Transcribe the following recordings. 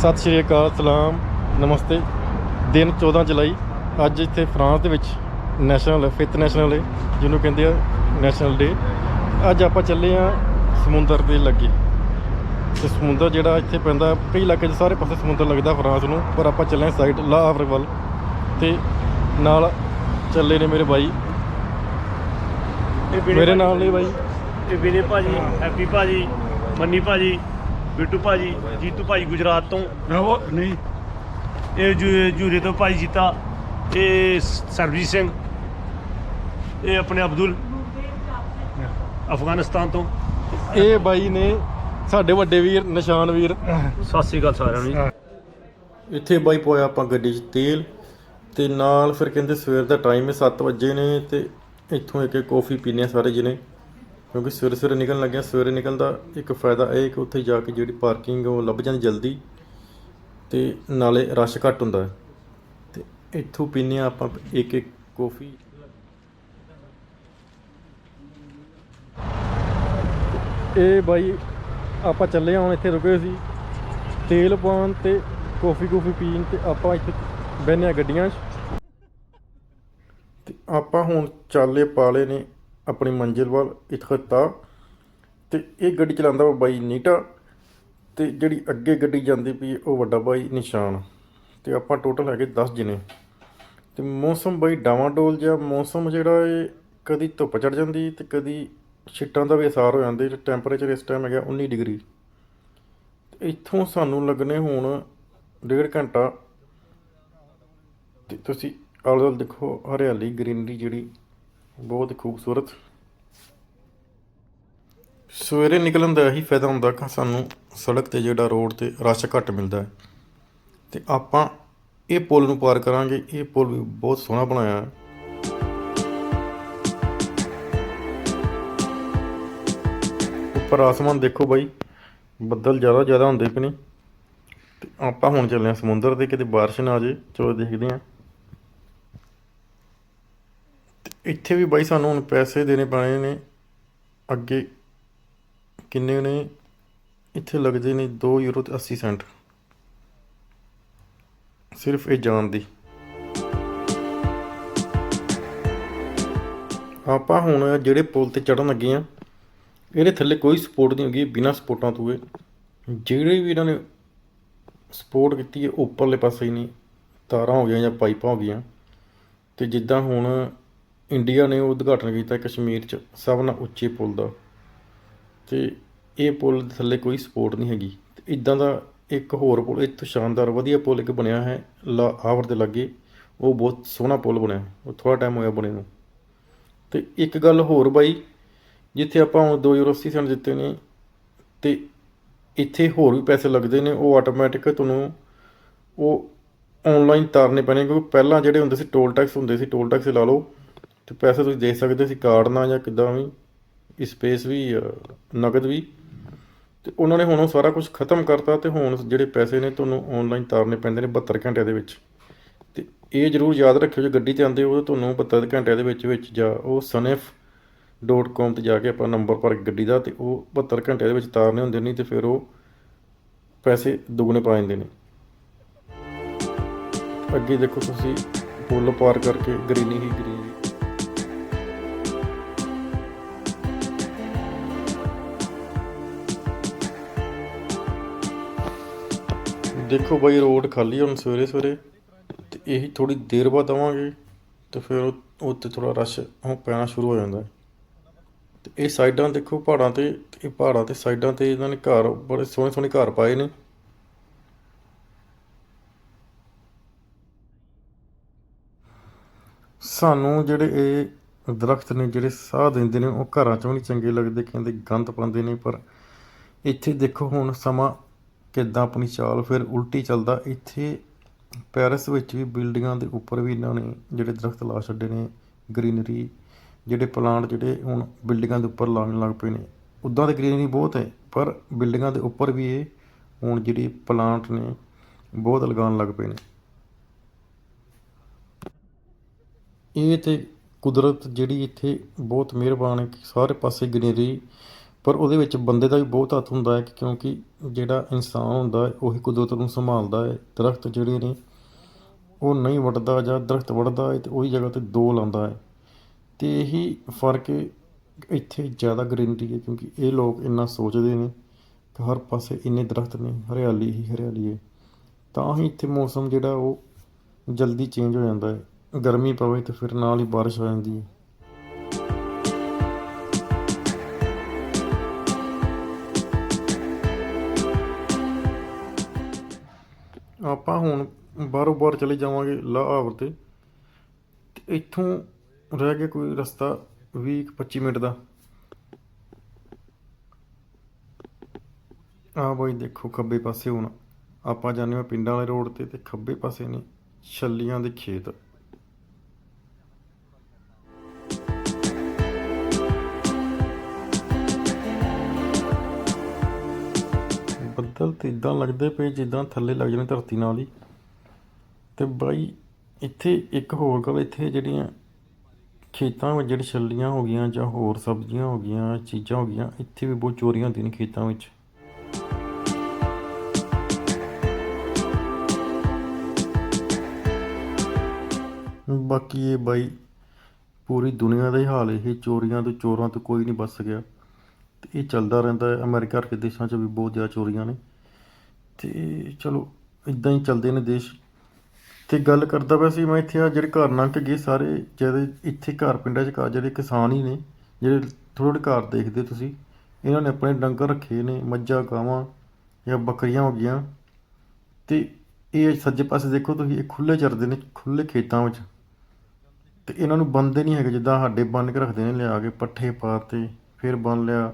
ਸਤਿ ਸ਼੍ਰੀ ਅਕਾਲ ਸਲਾਮ ਨਮਸਤੇ। ਦਿਨ 14 ਜੁਲਾਈ ਅੱਜ ਇੱਥੇ ਫਰਾਂਸ ਦੇ ਵਿੱਚ ਨੈਸ਼ਨਲ ਫਿਫਥ ਨੈਸ਼ਨਲ ਡੇ ਜਿਹਨੂੰ ਕਹਿੰਦੇ ਆ ਨੈਸ਼ਨਲ ਡੇ। ਅੱਜ ਆਪਾਂ ਚੱਲੇ ਆ ਸਮੁੰਦਰ ਦੇ ਲੱਗੇ। ਤੇ ਸਮੁੰਦਰ ਜਿਹੜਾ ਇੱਥੇ ਪੈਂਦਾ ਕਈ ਇਲਾਕੇ 'ਚ ਸਾਰੇ ਪਾਸੇ ਸਮੁੰਦਰ ਲੱਗਦਾ ਫਰਾਂਸ ਨੂੰ ਪਰ ਆਪਾਂ ਚੱਲੇ ਆ ਸਾਈਡ ਲਾ ਹਾਵਰ ਵੱਲ। ਤੇ ਨਾਲ ਚੱਲੇ ਨੇ ਮੇਰੇ ਬਾਈ ਮੇਰੇ ਨਾਲ ਨੇ ਬਾਈ ਇਹ ਵੀਰੇ ਭਾਜੀ ਹੈਪੀ ਭਾਜੀ ਮੰਨੀ ਭਾਜੀ। ਬਿੱਟੂ ਭਾਜੀ ਜੀਤੂ ਭਾਜੀ ਗੁਜਰਾਤ ਤੋਂ। ਉਹ ਨਹੀਂ। ਇਹ ਜੂ- ਜੂਰੇ ਤੋਂ ਭਾਈ ਜੀਤਾ ਇਹ ਸਰਬਜੀਤ ਸਿੰਘ ਇਹ ਆਪਣੇ ਅਬਦੁਲ ਅਫਗਾਨਿਸਤਾਨ ਤੋਂ। ਇਹ ਬਾਈ ਨੇ ਸਾਡੇ ਵੱਡੇ ਵੀਰ ਨਿਸ਼ਾਨ ਵੀਰ। ਸਤਿ ਸ੍ਰੀ ਅਕਾਲ ਸਾਰਿਆਂ ਨੂੰ ਇੱਥੇ ਬਾਈ ਪੋਇਆ ਆਪਾਂ ਗੱਡੀ 'ਚ ਤੇਲ ਤੇ ਨਾਲ ਫਿਰ ਕਹਿੰਦੇ ਸਵੇਰ ਦਾ ਟਾਈਮ ਹੈ 7 ਵਜੇ ਨੇ ਤੇ ਇੱਥੋਂ ਇੱਕ ਇੱਕ ਕੌਫੀ ਪੀਨੇ ਆ ਸਾਰੇ ਜਣੇ। ਕਿਉਂਕਿ ਸਵੇਰੇ ਸਵੇਰੇ ਨਿਕਲਣ ਲੱਗਿਆ, ਸਵੇਰੇ ਨਿਕਲਣ ਦਾ ਇੱਕ ਫਾਇਦਾ ਇਹ ਕਿ ਉੱਥੇ ਜਾ ਕੇ ਜਿਹੜੀ ਪਾਰਕਿੰਗ ਉਹ ਲੱਭ ਜਾਂਦੀ ਜਲਦੀ ਤੇ ਨਾਲੇ ਰਸ਼ ਘੱਟ ਹੁੰਦਾ ਹੈ। ਤੇ ਇੱਥੋਂ ਪੀਨੇ ਆ ਆਪਾਂ ਇੱਕ ਇੱਕ ਕੌਫੀ। ਇਹ ਬਾਈ ਆਪਾਂ ਚੱਲੇ ਹਾਂ ਹੁਣ ਇੱਥੇ ਰੁਕੇ ਸੀ। ਤੇਲ ਪਾਉਣ ਤੇ ਕੌਫੀ ਕੌਫੀ ਪੀਣ ਤੇ ਆਪਾਂ ਇੱਥੇ ਬਹਿਨੇ ਆ ਗੱਡੀਆਂ 'ਚ। ਤੇ ਆਪਾਂ ਹੁਣ ਚਾਲੇ ਪਾਲੇ ਨੇ ਆਪਣੀ ਮੰਜ਼ਿਲ ਵੱਲ ਇਤਖਤਾ ਤੇ ਇਹ ਗੱਡੀ ਚਲਾਉਂਦਾ ਵਾ ਬਾਈ ਨੀਟਾ ਤੇ ਜਿਹੜੀ ਅੱਗੇ ਗੱਡੀ ਜਾਂਦੀ ਪਈ ਉਹ ਵੱਡਾ ਬਾਈ ਨਿਸ਼ਾਨ ਤੇ ਆਪਾਂ ਟੋਟਲ ਹੈਗੇ 10 ਜਣੇ। ਤੇ ਮੌਸਮ ਬਾਈ ਡਾਵਾਂਡੋਲ ਜਿਹਾ, ਮੌਸਮ ਜਿਹੜਾ ਇਹ ਕਦੀ ਧੁੱਪ ਚੜ ਜਾਂਦੀ ਤੇ ਕਦੀ ਛਿੱਟਾਂ ਦਾ ਵੀ ਅਸਰ ਹੋ ਜਾਂਦੇ ਟੈਂਪਰੇਚਰ ਇਸ ਟਾਈਮ ਹੈਗਾ 19 ਡਿਗਰੀ। ਤੇ ਇੱਥੋਂ ਸਾਨੂੰ ਲੱਗਣੇ ਹੁਣ ਡੇਢ ਘੰਟਾ। ਤੇ ਤੁਸੀਂ ਆਲੇ ਦੁਆਲੇ ਦੇਖੋ, ਹਰਿਆਲੀ ਗ੍ਰੀਨਰੀ ਜਿਹੜੀ ਬਹੁਤ ਖੂਬਸੂਰਤ। ਸਵੇਰੇ ਨਿਕਲਣ ਦਾ ਇਹੀ ਫਾਇਦਾ ਹੁੰਦਾ ਕਿ ਸਾਨੂੰ ਸੜਕ ਤੇ ਜਿਹੜਾ ਰੋਡ ਤੇ ਰਸ਼ ਘੱਟ ਮਿਲਦਾ ਹੈ। ਤੇ ਆਪਾਂ ਇਹ ਪੁਲ ਨੂੰ ਪਾਰ ਕਰਾਂਗੇ, ਇਹ ਪੁਲ ਵੀ ਬਹੁਤ ਸੋਹਣਾ ਬਣਾਇਆ ਹੈ। ਉੱਪਰ ਆਸਮਾਨ ਦੇਖੋ ਬਾਈ, ਬੱਦਲ ਜ਼ਿਆਦਾ ਜ਼ਿਆਦਾ ਹੁੰਦੇ ਪਏ ਨੇ ਤੇ ਆਪਾਂ ਹੁਣ ਚੱਲੇ ਹਾਂ ਸਮੁੰਦਰ ਦੇ, ਕਿਤੇ ਬਾਰਿਸ਼ ਨਾ ਆ ਜੇ ਚਲੋ ਦੇਖਦੇ ਹਾਂ ਤੇ ਇੱਥੇ ਵੀ ਬਾਈ ਸਾਨੂੰ ਹੁਣ ਪੈਸੇ ਦੇਣੇ ਪੈਣੇ ਨੇ। ਅੱਗੇ ਕਿੰਨੇ ਨੇ? ਇੱਥੇ ਲੱਗਦੇ ਨੇ 2 ਯੂਰੋ ਤੇ 80 ਸੈਂਟ ਸਿਰਫ ਇਹ ਜਾਣ ਦੀ। ਆਪਾਂ ਹੁਣ ਜਿਹੜੇ ਪੁਲ ਤੇ ਚੜਨ ਲੱਗੇ ਆ ਇਹਦੇ ਥੱਲੇ ਕੋਈ ਸਪੋਰਟ ਨਹੀਂ ਹੈਗੀ ਬਿਨਾਂ ਸਪੋਰਟਾਂ ਤੋਂ ਇਹ। ਜਿਹੜੇ ਵੀ ਇਹਨਾਂ ਨੇ ਸਪੋਰਟ ਕੀਤੀ ਹੈ ਉੱਪਰਲੇ ਪਾਸੇ ਹੀ ਨਹੀਂ ਤਾਰਾਂ ਹੋ ਗਈਆਂ ਜਾਂ ਪਾਈਪਾਂ ਹੋ ਗਈਆਂ। ਤੇ ਜਿੱਦਾਂ ਹੁਣ ਇੰਡੀਆ ਨੇ ਉਦਘਾਟਨ ਕੀਤਾ ਕਸ਼ਮੀਰ 'ਚ, ਸਭ ਨਾਲ ਉੱਚੇ ਪੁਲ ਦਾ। ਅਤੇ ਇਹ ਪੁਲ ਦੇ ਥੱਲੇ ਕੋਈ ਸਪੋਰਟ ਨਹੀਂ ਹੈਗੀ। ਅਤੇ ਇੱਦਾਂ ਦਾ ਇੱਕ ਹੋਰ ਪੁਲ ਇਹ ਤੋਂ ਸ਼ਾਨਦਾਰ ਵਧੀਆ ਪੁਲ ਇੱਕ ਬਣਿਆ ਹੈ, ਲਾ ਆਵਰ ਦੇ ਲਾਗੇ। ਉਹ ਬਹੁਤ ਸੋਹਣਾ ਪੁਲ ਬਣਿਆ, ਉਹ ਥੋੜਾ ਟਾਈਮ ਹੋਇਆ ਬਣੇ ਨੂੰ। ਤੇ ਇੱਕ ਗੱਲ ਹੋਰ ਬਾਈ, ਜਿੱਥੇ ਆਪਾਂ ਹੁਣ 2 ਯੂਰੋ 80 ਸੈਂਟ ਦਿੱਤੇ ਨੇ, ਤੇ ਇੱਥੇ ਹੋਰ ਵੀ ਪੈਸੇ ਲੱਗਦੇ ਨੇ, ਉਹ ਆਟੋਮੈਟਿਕ ਤੁਹਾਨੂੰ ਉਹ ਆਨਲਾਈਨ ਤਾਰਨੇ ਪੈਣੇ, ਕਿਉਂਕਿ ਪਹਿਲਾਂ ਜਿਹੜੇ ਹੁੰਦੇ ਸੀ ਟੋਲ ਟੈਕਸ ਹੁੰਦੇ ਸੀ ਟੋਲ ਟੈਕਸ ਲਾ ਲਓ। ਤੇ ਪੈਸੇ ਤੁਸੀਂ ਦੇ ਸਕਦੇ ਸੀ ਕਾਰਡ ਨਾਲ ਜਾਂ ਕਿੱਦਾਂ ਵੀ ਸਪੇਸ ਵੀ ਅ, ਨਗਦ ਵੀ। ਤੇ ਉਹਨਾਂ ਨੇ ਹੁਣ ਉਹ ਸਾਰਾ ਕੁਝ ਖਤਮ ਕਰਤਾ ਤੇ ਹੁਣ ਜਿਹੜੇ ਪੈਸੇ ਨੇ ਤੁਹਾਨੂੰ ਆਨਲਾਈਨ ਤਾਰਨੇ ਪੈਂਦੇ ਨੇ 72 ਘੰਟਿਆਂ ਦੇ ਵਿੱਚ। ਤੇ ਇਹ ਜ਼ਰੂਰ ਯਾਦ ਰੱਖਿਓ ਜੇ ਗੱਡੀ ਤੇ ਆਉਂਦੇ ਹੋ ਤਾਂ ਤੁਹਾਨੂੰ 72 ਘੰਟਿਆਂ ਦੇ ਵਿੱਚ ਵਿੱਚ ਜਾਂ ਉਹ sunf.com ਤੇ ਜਾ ਕੇ ਆਪਾਂ ਨੰਬਰ ਭਰ ਕੇ ਗੱਡੀ ਦਾ ਤੇ ਉਹ 72 ਘੰਟਿਆਂ ਦੇ ਵਿੱਚ ਤਾਰਨੇ ਹੁੰਦੇ ਨਹੀਂ ਤੇ ਫਿਰ ਉਹ ਪੈਸੇ ਦੁੱਗਣੇ ਪਾ ਜਾਂਦੇ ਨੇ। ਅੱਗੇ ਦੇਖੋ ਤੁਸੀਂ ਪੁੱਲ ਪਾਰ ਕਰਕੇ ਗ੍ਰੀਨੀ ਹੀ ਗ੍ਰੀਨਰੀ ਦੇਖੋ ਬਾਈ ਰੋਡ ਖਾਲੀ ਹੁਣ ਸਵੇਰੇ ਸਵੇਰੇ, ਤੇ ਇਹੀ ਥੋੜੀ ਦੇਰ ਬਾਅਦ ਆਵਾਂਗੇ, ਤੇ ਫਿਰ ਉਹ ਉੱਤੇ ਥੋੜਾ ਰਸ਼ ਉਹ ਪੈਣਾ ਸ਼ੁਰੂ ਹੋ ਜਾਂਦਾ। ਹੈ ਤੇ ਇਹ ਸਾਈਡਾਂ ਦੇਖੋ ਪਹਾੜਾਂ ਤੇ, ਇਹ ਪਹਾੜਾਂ ਤੇ ਸਾਈਡਾਂ ਤੇ ਇਹਨਾਂ ਨੇ ਘਰ ਬੜੇ ਸੋਹਣੇ ਸੋਹਣੇ ਘਰ ਪਾਏ ਨੇ। ਸਾਨੂੰ ਜਿਹੜੇ ਇਹ ਦਰਖਤ ਨੇ, ਜਿਹੜੇ ਸਾਹ ਦਿੰਦੇ ਨੇ, ਉਹ ਘਰਾਂ ਚੋਂ ਨਹੀਂ ਚੰਗੇ ਲੱਗਦੇ, ਕਹਿੰਦੇ ਗੰਦ ਪਾਉਂਦੇ ਨੇ, ਪਰ ਇੱਥੇ ਦੇਖੋ ਹੁਣ ਸਮਾਂ ਕਿੱਦਾਂ ਆਪਣੀ ਚਾਲ ਫਿਰ ਉਲਟੀ ਚੱਲਦਾ, ਇੱਥੇ ਪੈਰਿਸ ਵਿੱਚ ਵੀ ਬਿਲਡਿੰਗਾਂ ਦੇ ਉੱਪਰ ਵੀ ਇਹਨਾਂ ਨੇ ਜਿਹੜੇ ਦਰਖਤ ਲਾ ਛੱਡੇ ਨੇ, ਗ੍ਰੀਨਰੀ ਜਿਹੜੇ ਪਲਾਂਟ ਜਿਹੜੇ ਹੁਣ ਬਿਲਡਿੰਗਾਂ ਦੇ ਉੱਪਰ ਲਾਉਣ ਲੱਗ ਪਏ ਨੇ, ਉੱਦਾਂ ਤਾਂ ਗ੍ਰੀਨਰੀ ਬਹੁਤ ਹੈ, ਪਰ ਬਿਲਡਿੰਗਾਂ ਦੇ ਉੱਪਰ ਵੀ ਇਹ ਹੁਣ ਜਿਹੜੀ ਪਲਾਂਟ ਨੇ ਬਹੁਤ ਲਗਾਉਣ ਲੱਗ ਪਏ ਨੇ। ਇਹ ਤੇ ਕੁਦਰਤ ਜਿਹੜੀ ਇੱਥੇ ਬਹੁਤ ਮਿਹਰਬਾਨ ਹੈ ਕਿ ਸਾਰੇ ਪਾਸੇ ਗ੍ਰੀਨਰੀ ਪਰ ਉਹਦੇ ਵਿੱਚ ਬੰਦੇ ਦਾ ਵੀ ਬਹੁਤ ਹੱਥ ਹੁੰਦਾ ਹੈ ਕਿਉਂਕਿ ਜਿਹੜਾ ਇਨਸਾਨ ਹੁੰਦਾ ਹੈ, ਉਹੀ ਕੁਦਰਤ ਨੂੰ ਸੰਭਾਲਦਾ ਹੈ। ਦਰਖਤ ਜਿਹੜੇ ਨੇ, ਉਹ ਨਹੀਂ ਵੱਢਦਾ ਜਾਂ ਦਰਖਤ ਵੱਢਦਾ ਹੈ ਤੇ ਉਹੀ ਜਗ੍ਹਾ ਤੇ ਦੋ ਲਾਉਂਦਾ ਹੈ। ਤੇ ਇਹੀ ਫ਼ਰਕ ਇੱਥੇ ਜ਼ਿਆਦਾ ਗ੍ਰੀਨਰੀ ਹੈ ਕਿਉਂਕਿ ਇਹ ਲੋਕ ਇੰਨਾ ਸੋਚਦੇ ਨੇ ਕਿ ਹਰ ਪਾਸੇ ਇੰਨੇ ਦਰਖਤ ਨੇ, ਹਰਿਆਲੀ ਹੀ ਹਰਿਆਲੀ ਹੈ। ਤਾਂ ਹੀ ਇੱਥੇ ਮੌਸਮ ਜਿਹੜਾ ਉਹ ਜਲਦੀ ਚੇਂਜ ਹੋ ਜਾਂਦਾ ਹੈ। ਗਰਮੀ ਪਵੇ ਤੇ ਫਿਰ ਨਾਲ ਹੀ ਬਾਰਿਸ਼ ਹੋ ਜਾਂਦੀ ਹੈ। ਆਪਾਂ ਹੁਣ ਬਾਹਰੋਂ ਬਾਹਰ ਚਲੇ ਜਾਵਾਂਗੇ ਲਾਹੌਰ ਤੇ ਤੇ ਇੱਥੋਂ ਰਹਿ ਗਿਆ ਕੋਈ ਰਸਤਾ 20 ਕੁ 25 ਮਿੰਟ ਦਾ। ਆ ਬਾਈ ਦੇਖੋ ਖੱਬੇ ਪਾਸੇ ਹੁਣ, ਆਪਾਂ ਜਾਂਦੇ ਹਾਂ ਪਿੰਡਾਂ ਵਾਲੇ ਰੋਡ ਤੇ ਤੇ ਖੱਬੇ ਪਾਸੇ ਨੇ ਛੱਲੀਆਂ ਦੇ ਖੇਤ। ਬੱਦਲ ਤੇ ਇਦਾਂ ਲੱਗਦੇ ਪਏ ਜਿੱਦਾਂ ਥੱਲੇ ਲੱਗ ਜਾਣੇ ਧਰਤੀ ਨਾਲ ਹੀ। ਤੇ ਬਾਈ ਇੱਥੇ ਇੱਕ ਹੋਰ ਗੱਲ, ਇੱਥੇ ਜਿਹੜੀਆਂ ਖੇਤਾਂ ਵਿੱਚ ਜਿਹੜੀ ਛੱਲੀਆਂ ਹੋ ਗਈਆਂ ਜਾਂ ਹੋਰ ਸਬਜ਼ੀਆਂ ਹੋ ਗਈਆਂ, ਚੀਜ਼ਾਂ ਹੋ ਗਈਆਂ, ਇੱਥੇ ਵੀ ਬਹੁਤ ਚੋਰੀਆਂ ਹੁੰਦੀਆਂ ਨੇ ਖੇਤਾਂ ਵਿੱਚ। ਬਾਕੀ ਇਹ ਬਾਈ ਪੂਰੀ ਦੁਨੀਆ ਦਾ ਹੀ ਹਾਲ, ਇਹ ਚੋਰੀਆਂ ਤੋਂ ਚੋਰਾਂ ਤੋਂ ਕੋਈ ਨਹੀਂ ਬਚ ਸਕਿਆ। ਤੇ ਇਹ ਚੱਲਦਾ ਰਹਿੰਦਾ ਹੈ। ਅਮਰੀਕਾ ਵਰਗੇ ਦੇਸ਼ਾਂ 'ਚ ਵੀ ਬਹੁਤ ਜ਼ਿਆਦਾ ਚੋਰੀਆਂ ਨੇ। ਤੇ ਚਲੋ ਇਦਾਂ ਹੀ ਚੱਲਦੇ ਨੇ ਦੇਸ਼। ਤੇ ਗੱਲ ਕਰਦਾ ਪਿਆ ਸੀ ਮੈਂ ਇੱਥੇ ਆ ਜਿਹੜੇ ਘਰ ਲੰਘ ਕੇ ਗਏ ਸਾਰੇ, ਜਿਹੜੇ ਇੱਥੇ ਘਰ ਪਿੰਡਾਂ 'ਚ ਘਰ ਜਿਹੜੇ ਕਿਸਾਨ ਹੀ ਨੇ, ਜਿਹੜੇ ਥੋੜ੍ਹੇ ਥੋੜ੍ਹੇ ਘਰ ਦੇਖਦੇ ਤੁਸੀਂ, ਇਹਨਾਂ ਨੇ ਆਪਣੇ ਡੰਗਰ ਰੱਖੇ ਨੇ, ਮੱਝਾਂ, ਗਾਵਾਂ ਜਾਂ ਬੱਕਰੀਆਂ ਹੋ ਗਈਆਂ। ਤੇ ਇਹ ਸੱਜੇ ਪਾਸੇ ਦੇਖੋ ਤੁਸੀਂ, ਇਹ ਖੁੱਲੇ ਚਰਦੇ ਨੇ ਖੁੱਲੇ ਖੇਤਾਂ ਵਿੱਚ। ਤੇ ਇਹਨਾਂ ਨੂੰ ਬੰਨਦੇ ਨਹੀਂ ਹੈਗੇ, ਜਿੱਦਾਂ ਸਾਡੇ ਬੰਨ ਕੇ ਰੱਖਦੇ ਨੇ, ਲਿਆ ਕੇ ਪੱਠੇ ਪਾਤੇ, ਫਿਰ ਬੰਨ ਲਿਆ।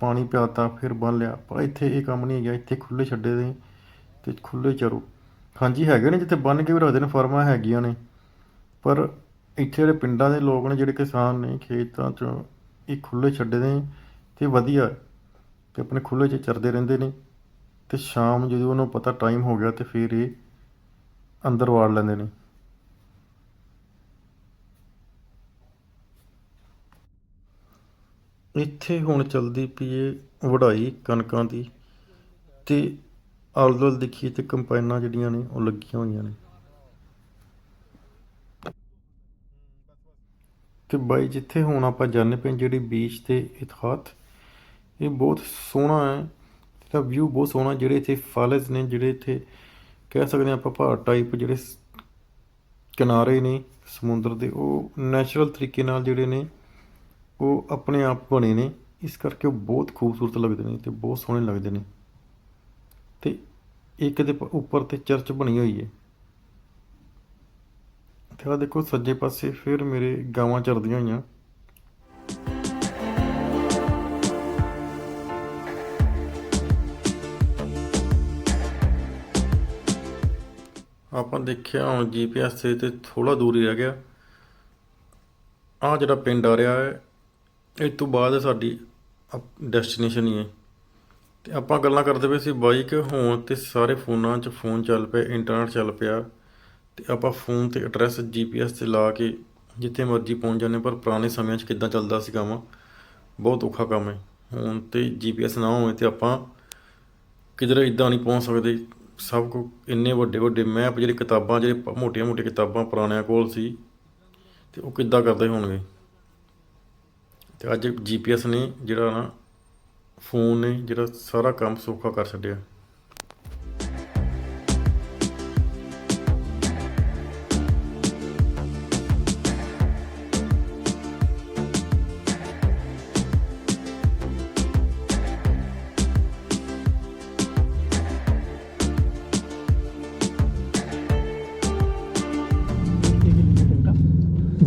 ਪਾਣੀ ਪਿਆਤਾ ਫਿਰ ਬੰਨ ਲਿਆ। ਪਰ ਇੱਥੇ ਇਹ ਕੰਮ ਨਹੀਂ ਹੈਗਾ, ਇੱਥੇ ਖੁੱਲੇ ਛੱਡੇ ਦੇ ਤੇ ਖੁੱਲੇ ਚਰੋ। ਹਾਂਜੀ, ਹੈਗੇ ਨੇ ਜਿੱਥੇ ਬੰਨ ਕੇ ਵੀ ਰੱਖਦੇ ਨੇ, ਫਾਰਮਾਂ ਹੈਗੀਆਂ ਨੇ। ਪਰ ਇੱਥੇ ਜਿਹੜੇ ਪਿੰਡਾਂ ਦੇ ਲੋਕ ਨੇ, ਜਿਹੜੇ ਕਿਸਾਨ ਨੇ, ਖੇਤਾਂ 'ਚ ਇਹ ਖੁੱਲੇ ਛੱਡੇ ਦੇ ਤੇ ਵਧੀਆ ਹੈ। ਤੇ ਆਪਣੇ ਖੁੱਲੇ 'ਚ ਚਰਦੇ ਰਹਿੰਦੇ ਨੇ ਤੇ ਸ਼ਾਮ ਜਦੋਂ ਉਹਨੂੰ ਪਤਾ ਟਾਈਮ ਹੋ ਗਿਆ ਤੇ ਫਿਰ ਇਹ ਅੰਦਰ ਵਾੜ ਲੈਂਦੇ ਨੇ। ਇੱਥੇ ਹੁਣ ਚੱਲਦੀ ਪਈ ਏ ਵਢਾਈ ਕਣਕਾਂ ਦੀ ਤੇ ਆਲੇ ਦੁਆਲੇ ਦੇਖੀਏ ਤੇ ਕੰਪਾਈਨਾਂ ਜਿਹੜੀਆਂ ਨੇ ਉਹ ਲੱਗੀਆਂ ਹੋਈਆਂ ਨੇ। ਤੇ ਬਾਈ, ਜਿੱਥੇ ਹੁਣ ਆਪਾਂ ਜਾਂਦੇ ਪਏ ਜਿਹੜੀ ਬੀਚ ਤੇ ਇਤਹਾਤ ਇਹ ਬਹੁਤ ਸੋਹਣਾ ਹੈ ਇਹਦਾ ਵਿਊ ਬਹੁਤ ਸੋਹਣਾ ਜਿਹੜੇ ਇੱਥੇ ਫਾਲਜ਼ ਨੇ, ਜਿਹੜੇ ਇੱਥੇ ਕਹਿ ਸਕਦੇ ਹਾਂ ਆਪਾਂ ਪਹਾੜ ਟਾਈਪ ਜਿਹੜੇ ਕਿਨਾਰੇ ਨੇ ਸਮੁੰਦਰ ਦੇ, ਉਹ ਨੈਚੁਰਲ ਤਰੀਕੇ ਨਾਲ ਜਿਹੜੇ ਨੇ ਉਹ ਆਪਣੇ ਆਪ ਬਣੇ ਨੇ, ਇਸ ਕਰਕੇ ਉਹ ਬਹੁਤ ਖੂਬਸੂਰਤ ਲੱਗਦੇ ਨੇ ਤੇ ਬਹੁਤ ਸੋਹਣੇ ਲੱਗਦੇ ਨੇ। ਤੇ ਇੱਕ ਦੇ ਉੱਪਰ ਤੇ ਚਰਚ ਬਣੀ ਹੋਈ ਹੈ ਤੇ ਆ ਦੇਖੋ ਸੱਜੇ ਪਾਸੇ ਫਿਰ ਮੇਰੇ ਗਾਵਾਂ ਚਰਦੀਆਂ ਹੋਈਆਂ। ਆਪਾਂ ਦੇਖਿਆ ਹੁਣ ਜੀਪੀਐਸ ਤੇ ਤੇ ਥੋੜਾ ਦੂਰ ਹੀ ਰਹਿ ਗਿਆ। ਆ ਜਿਹੜਾ ਪਿੰਡ ਆ ਰਿਹਾ ਹੈ ਇਹ ਤੋਂ ਬਾਅਦ ਸਾਡੀ ਡੈਸਟੀਨੇਸ਼ਨ ਹੀ ਹੈ। ਤੇ ਆਪਾਂ ਗੱਲਾਂ ਕਰਦੇ ਪਏ ਸੀ ਬਾਈਕ ਹੋਣ ਤੇ ਸਾਰੇ ਫੋਨਾਂ 'ਚ ਫੋਨ ਚੱਲ ਪਿਆ ਇੰਟਰਨੈਟ ਚੱਲ ਪਿਆ। ਤੇ ਆਪਾਂ ਫੋਨ ਤੇ ਐਡਰੈਸ ਜੀਪੀਐਸ ਤੇ ਲਾ ਕੇ ਜਿੱਥੇ ਮਰਜ਼ੀ ਪਹੁੰਚ ਜਾਂਦੇ ਪਰ ਪੁਰਾਣੇ ਸਮਿਆਂ 'ਚ ਕਿੱਦਾਂ ਚੱਲਦਾ ਸੀ ਕੰਮ ਬਹੁਤ ਔਖਾ ਕੰਮ ਹੈ। ਹੁਣ ਤੇ ਜੀਪੀਐਸ ਨਾ ਹੋਵੇ ਤੇ ਆਪਾਂ ਕਿਧਰੇ ਇਦਾਂ ਨਹੀਂ ਪਹੁੰਚ ਸਕਦੇ। ਸਭ ਕੋ ਇੰਨੇ ਵੱਡੇ ਵੱਡੇ ਮੈਪ ਜਿਹੜੇ ਕਿਤਾਬਾਂ, ਜਿਹੜੇ ਮੋਟੀਆਂ ਮੋਟੀਆਂ ਕਿਤਾਬਾਂ ਪੁਰਾਣਿਆਂ ਕੋਲ ਸੀ, ਤੇ ਉਹ ਕਿੱਦਾਂ ਕਰਦੇ ਹੋਣਗੇ? ਤੇ ਅੱਜ ਜੀਪੀਐਸ ਨੇ ਜਿਹੜਾ ਨਾ ਫੋਨ ਨੇ ਜਿਹੜਾ ਸਾਰਾ ਕੰਮ ਸੌਖਾ ਕਰ ਛੱਡਿਆ।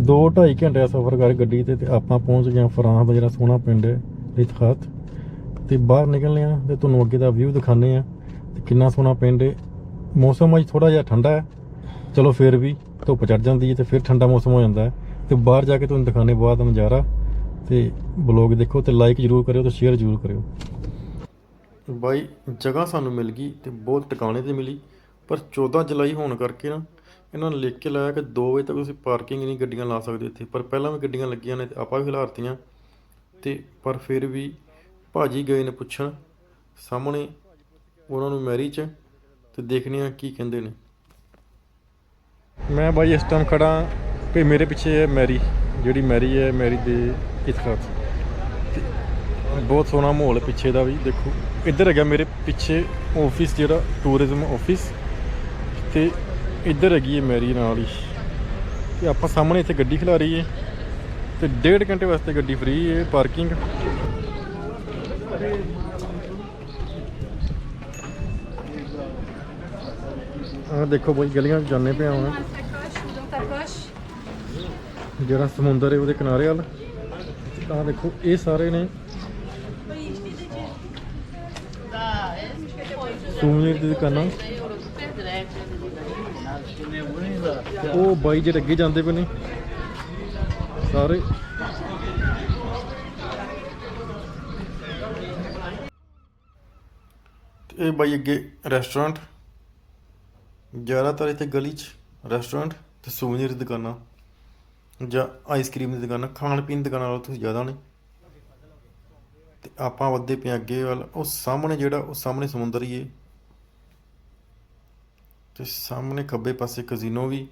ਦੋ 2.5 ਘੰਟੇ ਦਾ ਸਫ਼ਰ ਕਰ ਗੱਡੀ ਤੇ ਤੇ ਆਪਾਂ ਪਹੁੰਚ ਗਏ ਫਰਾਂ ਫਰਾਂਸ ਦਾ ਜਿਹੜਾ ਸੋਹਣਾ ਪਿੰਡ ਹੈ ਲਿਤਖਾਤ ਤੇ ਬਾਹਰ ਨਿਕਲਨੇ ਆ ਤੇ ਤੁਹਾਨੂੰ ਅੱਗੇ ਦਾ ਵਿਊ ਦਿਖਾਣੇ ਆ ਤੇ ਕਿੰਨਾ ਸੋਹਣਾ ਪਿੰਡ ਹੈ। ਮੌਸਮ ਅੱਜ ਥੋੜਾ ਜਿਹਾ ਠੰਡਾ ਹੈ। ਚਲੋ ਫਿਰ ਵੀ ਧੁੱਪ ਚੜ ਜਾਂਦੀ ਹੈ ਤੇ ਫਿਰ ਠੰਡਾ ਮੌਸਮ ਹੋ ਜਾਂਦਾ ਹੈ। ਤੇ ਬਾਹਰ ਜਾ ਕੇ ਤੁਹਾਨੂੰ ਦਿਖਾਣੇ ਬਾਅਦ ਦਾ ਨਜ਼ਾਰਾ। ਤੇ ਬਲੌਗ ਦੇਖੋ ਤੇ ਲਾਈਕ ਜਰੂਰ ਕਰਿਓ ਤੇ ਸ਼ੇਅਰ ਜਰੂਰ ਕਰਿਓ। ਬਾਈ, ਜਗ੍ਹਾ ਸਾਨੂੰ ਮਿਲ ਗਈ ਤੇ ਬਹੁਤ ਟਿਕਾਣੇ ਤੇ ਮਿਲੀ। ਪਰ 14 ਜੁਲਾਈ ਹੋਣ ਕਰਕੇ ਨਾ ਇਹਨਾਂ ਨੇ ਲਿਖ ਕੇ ਲਾਇਆ ਕਿ 2 ਵਜੇ ਤੱਕ ਤੁਸੀਂ ਪਾਰਕਿੰਗ ਨਹੀਂ ਗੱਡੀਆਂ ਲਾ ਸਕਦੇ ਇੱਥੇ। ਪਰ ਪਹਿਲਾਂ ਵੀ ਗੱਡੀਆਂ ਲੱਗੀਆਂ ਨੇ ਤੇ ਆਪਾਂ ਵੀ ਖਿਲਾਰਤੀਆਂ ਤੇ ਪਰ ਫਿਰ ਵੀ ਭਾਜੀ ਗਏ ਨੇ ਪੁੱਛਣ। ਸਾਹਮਣੇ ਉਹਨਾਂ ਨੂੰ ਮੈਰਿਜ ਤੇ ਦੇਖਦੇ ਆ ਕੀ ਕਹਿੰਦੇ ਨੇ। ਮੈਂ ਬਾਈ ਇਸ ਟਾਈਮ ਖੜਾ ਤੇ ਮੇਰੇ ਪਿੱਛੇ ਹੈ ਮੈਰੀ ਜਿਹੜੀ ਮੈਰੀ ਹੈ ਮੈਰੀ ਦੇ ਇਤਖਾਤ ਤੇ ਬਹੁਤ ਸੋਹਣਾ ਮਾਹੌਲ ਪਿੱਛੇ ਦਾ ਵੀ, ਦੇਖੋ। ਇੱਧਰ ਹੈਗਾ ਮੇਰੇ ਪਿੱਛੇ ਆਫਿਸ ਜਿਹੜਾ ਟੂਰਿਜ਼ਮ ਆਫਿਸ ਤੇ ਇੱਧਰ ਹੈਗੀ ਹੈ ਮੈਰੀ ਨਾਲ ਹੀ। ਤੇ ਆਪਾਂ ਸਾਹਮਣੇ ਇੱਥੇ ਗੱਡੀ ਖਿਲਾਰੀ ਹੈ। ਤੇ ਡੇਢ ਘੰਟੇ ਵਾਸਤੇ ਗੱਡੀ ਫ੍ਰੀ ਹੈ ਪਾਰਕਿੰਗ ਆਹ ਦੇਖੋ ਬਾਈ, ਗਲੀਆਂ 'ਚ ਜਾਂਦੇ ਪਿਆ ਹਾਂ ਜਿਹੜਾ ਸਮੁੰਦਰ ਹੈ, ਉਹਦੇ ਕਿਨਾਰੇ ਵੱਲ। ਤਾਂ ਦੇਖੋ, ਇਹ ਸਾਰੇ ਨੇ। ਸੂਵੀਨਿਰ ਦੀ ਦੁਕਾਨਾਂ। ਉਹ ਬਾਈ ਜਿਹੜੇ ਅੱਗੇ ਜਾਂਦੇ ਪਏ ਨੇ, ਸਾਰੇ। ਇਹ ਬਾਈ ਅੱਗੇ ਰੈਸਟੋਰੈਂਟ ਜ਼ਿਆਦਾਤਰ ਇੱਥੇ ਗਲੀ 'ਚ ਰੈਸਟੋਰੈਂਟ ਤੇ ਸੂਵੀਨਿਰ ਦੀ ਦੁਕਾਨਾਂ ਜਾਂ ਆਈਸਕ੍ਰੀਮ ਦੀ ਦੁਕਾਨਾਂ, ਖਾਣ ਪੀਣ ਦੀ ਦੁਕਾਨਾਂ ਨਾਲੋਂ ਤੁਸੀਂ ਜ਼ਿਆਦਾ ਨੇ। ਤੇ ਆਪਾਂ ਵੱਧਦੇ ਪਏ ਅੱਗੇ ਵੱਲ। ਉਹ ਸਾਹਮਣੇ ਜਿਹੜਾ, ਉਹ ਸਾਹਮਣੇ ਸਮੁੰਦਰ ਹੀ ਹੈ ਤੇ ਸਾਹਮਣੇ ਖੱਬੇ ਪਾਸੇ ਕਜ਼ੀਨੋ ਵੀ।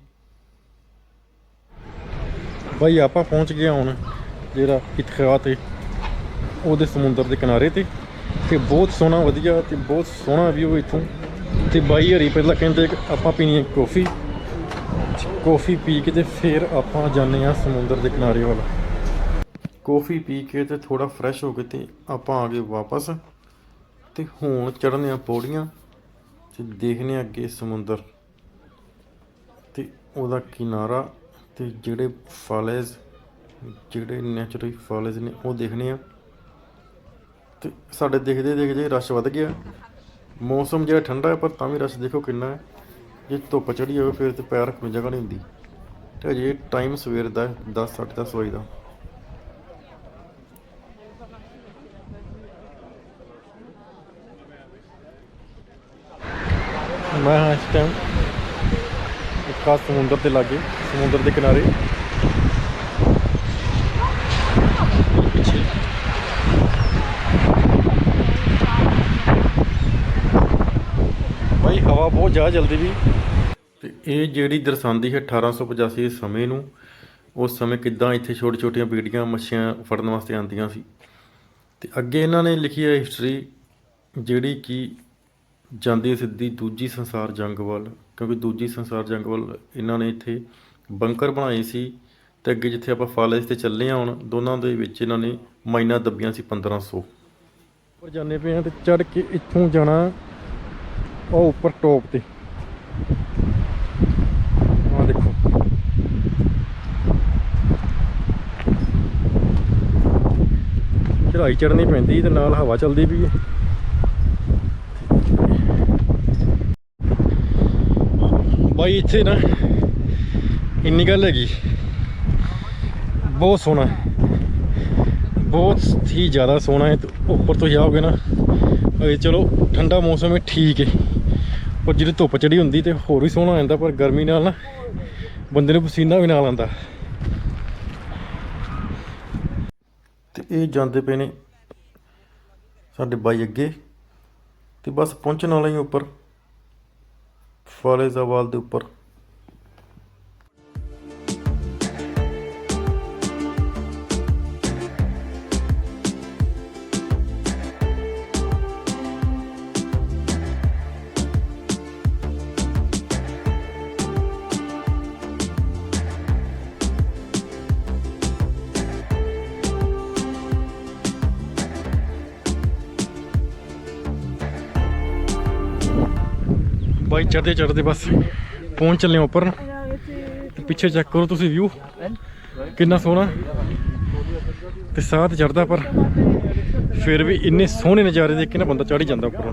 ਬਾਈ ਆਪਾਂ ਪਹੁੰਚ ਗਏ ਹੁਣ ਜਿਹੜਾ ਇਤਖਾਤ ਹੈ ਉਹਦੇ ਸਮੁੰਦਰ ਦੇ ਕਿਨਾਰੇ ਤੇ। ਤੇ ਬਹੁਤ ਸੋਹਣਾ ਵਧੀਆ ਤੇ ਬਹੁਤ ਸੋਹਣਾ ਵਿਊ ਇੱਥੋਂ। ਤੇ ਬਾਈ ਹਰੀ ਪਹਿਲਾਂ ਕਹਿੰਦੇ ਆਪਾਂ ਪੀਣੀ ਹੈ ਕੌਫੀ ਕੌਫੀ ਪੀ ਕੇ ਤੇ ਫਿਰ ਆਪਾਂ ਜਾਂਦੇ ਆ ਸਮੁੰਦਰ ਦੇ ਕਿਨਾਰੇ ਵੱਲ। ਕੌਫੀ ਪੀ ਕੇ ਤੇ ਥੋੜਾ ਫਰੈਸ਼ ਹੋ ਕੇ ਤੇ ਆਪਾਂ ਆ ਗਏ ਵਾਪਸ। ਤੇ ਹੁਣ ਚੜ੍ਹਨੇ ਆ ਪੌੜੀਆਂ। ਤੇ ਦੇਖਨੇ ਆ ਅੱਗੇ ਸਮੁੰਦਰ ਤੇ ਉਹਦਾ ਕਿਨਾਰਾ ਤੇ ਜਿਹੜੇ ਫਾਲੇਜ਼, ਜਿਹੜੇ ਨੈਚੁਰਲ ਫਾਲੇਜ਼ ਨੇ ਉਹ ਦੇਖਣੇ ਆ ਤੇ ਸਾਡੇ ਦੇਖਦੇ ਦੇਖਦੇ ਰਸ਼ ਵੱਧ ਗਿਆ। ਮੌਸਮ ਜਿਹੜਾ ਠੰਡਾ ਹੈ, ਪਰ ਤਾਂ ਵੀ ਰਸ਼ ਦੇਖੋ ਕਿੰਨਾ ਹੈ। ਜੇ ਧੁੱਪ ਚੜੀ ਹੋਵੇ ਫਿਰ ਤੇ ਪੈਰ ਰੱਖਣ ਜਗ੍ਹਾ ਨਹੀਂ ਹੁੰਦੀ। ਤੇ ਅਜੇ ਟਾਈਮ ਸਵੇਰ ਦਾ 10 10:30 ਵਜੇ ਦਾ। ਮੈਂ ਹਾਂ ਇਸ ਟਾਈਮ ਇੱਕ ਖਾਸ ਸਮੁੰਦਰ ਦੇ ਲਾਗੇ, ਸਮੁੰਦਰ ਦੇ ਕਿਨਾਰੇ। ਭਾਈ, ਹਵਾ ਬਹੁਤ ਜ਼ਿਆਦਾ ਜਲਦੀ ਵੀ ਤੇ ਇਹ ਜਿਹੜੀ ਦਰਸਾਉਂਦੀ ਹੈ 1885 ਦੇ ਸਮੇਂ ਨੂੰ, ਉਸ ਸਮੇਂ ਕਿੱਦਾਂ ਇੱਥੇ ਛੋਟੀ ਛੋਟੀਆਂ ਬੀੜੀਆਂ ਮੱਛੀਆਂ ਫੜਨ ਵਾਸਤੇ ਆਉਂਦੀਆਂ ਸੀ। ਤੇ ਅੱਗੇ ਇਹਨਾਂ ਨੇ ਲਿਖੀ ਹੈ ਹਿਸਟਰੀ ਜਿਹੜੀ ਕਿ ਜਾਂਦੀ ਸਿੱਧੀ ਦੂਜੀ ਸੰਸਾਰ ਜੰਗ ਵੱਲ, ਕਿਉਂਕਿ ਦੂਜੀ ਸੰਸਾਰ ਜੰਗ ਵੱਲ ਇਹਨਾਂ ਨੇ ਇੱਥੇ ਬੰਕਰ ਬਣਾਏ ਸੀ ਤੇ ਅੱਗੇ ਜਿੱਥੇ ਆਪਾਂ ਫਾਲੇਜ ਤੇ ਚੱਲੇ ਹਾਂ ਹੁਣ, ਦੋਨਾਂ ਦੇ ਵਿੱਚ ਇਹਨਾਂ ਨੇ ਮਾਈਨਾਂ ਦੱਬੀਆਂ ਸੀ 1500 ਉੱਪਰ ਜਾਂਦੇ ਪਏ ਆ ਤੇ ਚੜ ਕੇ ਇੱਥੋਂ ਜਾਣਾ ਉਹ ਉੱਪਰ ਟੋਪ ਤੇ। ਆਹ ਦੇਖੋ। ਚੜਾਈ ਚੜਨੀ ਪੈਂਦੀ ਤੇ ਨਾਲ ਹਵਾ ਚੱਲਦੀ ਵੀ ਹੈ। ਬਾਈ ਇੱਥੇ ਨਾ ਇੰਨੀ ਗੱਲ ਹੈਗੀ। ਬਹੁਤ ਸੋਹਣਾ ਬਹੁਤ ਹੀ ਜ਼ਿਆਦਾ ਸੋਹਣਾ ਹੈ ਉੱਪਰ ਤੋਂ ਜਾਓਗੇ ਨਾ ਅਜੇ ਚਲੋ ਠੰਡਾ ਮੌਸਮ ਹੈ, ਠੀਕ ਹੈ। ਪਰ ਜਦੋਂ ਧੁੱਪ ਚੜੀ ਹੁੰਦੀ ਤੇ ਹੋਰ ਵੀ ਸੋਹਣਾ ਹੋ ਜਾਂਦਾ, ਪਰ ਗਰਮੀ ਨਾਲ ਨਾ ਬੰਦੇ ਨੂੰ ਪਸੀਨਾ ਵੀ ਨਾਲ ਆਉਂਦਾ। ਤੇ ਇਹ ਜਾਂਦੇ ਪਏ ਨੇ ਸਾਡੇ ਬਾਈ ਅੱਗੇ ਤੇ ਬਸ ਪਹੁੰਚਣ ਵਾਲਾ ਹੀ ਉੱਪਰ। ਫਾਲੇਜ਼ਾਵਾਲ ਦੇ ਉੱਪਰ ਬਾਈ ਚੜਦੇ ਚੜਦੇ ਬਸ ਪਹੁੰਚ ਚੱਲੇ ਉੱਪਰ ਪਿੱਛੇ ਚੈੱਕ ਕਰੋ ਤੁਸੀਂ ਵਿਊ ਕਿੰਨਾ ਸੋਹਣਾ। ਤੇ ਸਾਹ ਤੇ ਚੜਦਾ ਪਰ ਫਿਰ ਵੀ ਇੰਨੇ ਸੋਹਣੇ ਨਜ਼ਾਰੇ ਦੇਖ ਕੇ ਨਾ ਬੰਦਾ ਚੜ ਹੀ ਜਾਂਦਾ ਉੱਪਰ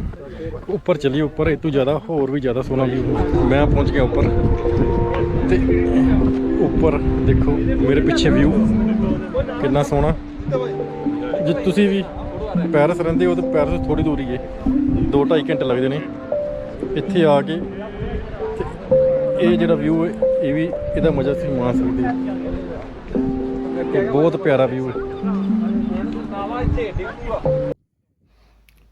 ਉੱਪਰ ਚੱਲੀਏ, ਉੱਪਰ ਇਹ ਤੋਂ ਜ਼ਿਆਦਾ ਹੋਰ ਵੀ ਜ਼ਿਆਦਾ ਸੋਹਣਾ ਵਿਊ ਮੈਂ ਪਹੁੰਚ ਗਿਆ ਉੱਪਰ। ਤੇ ਉੱਪਰ ਦੇਖੋ ਮੇਰੇ ਪਿੱਛੇ ਵਿਊ ਕਿੰਨਾ ਸੋਹਣਾ। ਜੇ ਤੁਸੀਂ ਵੀ ਪੈਰਸ ਰਹਿੰਦੇ ਹੋ ਤਾਂ ਪੈਰਿਸ ਤੋਂ ਥੋੜੀ ਦੂਰੀ ਹੈ 2.5 ਘੰਟੇ ਲੱਗਦੇ ਨੇ। ਇੱਥੇ ਆ ਕੇ ਇਹ ਜਿਹੜਾ ਵਿਊ ਹੈ, ਇਹ ਵੀ ਇਹਦਾ ਮਜ਼ਾ ਤੁਸੀਂ ਮਾਣ ਸਕਦੇ ਹੋ। ਤੇ ਬਹੁਤ ਪਿਆਰਾ ਵਿਊ ਹੈ।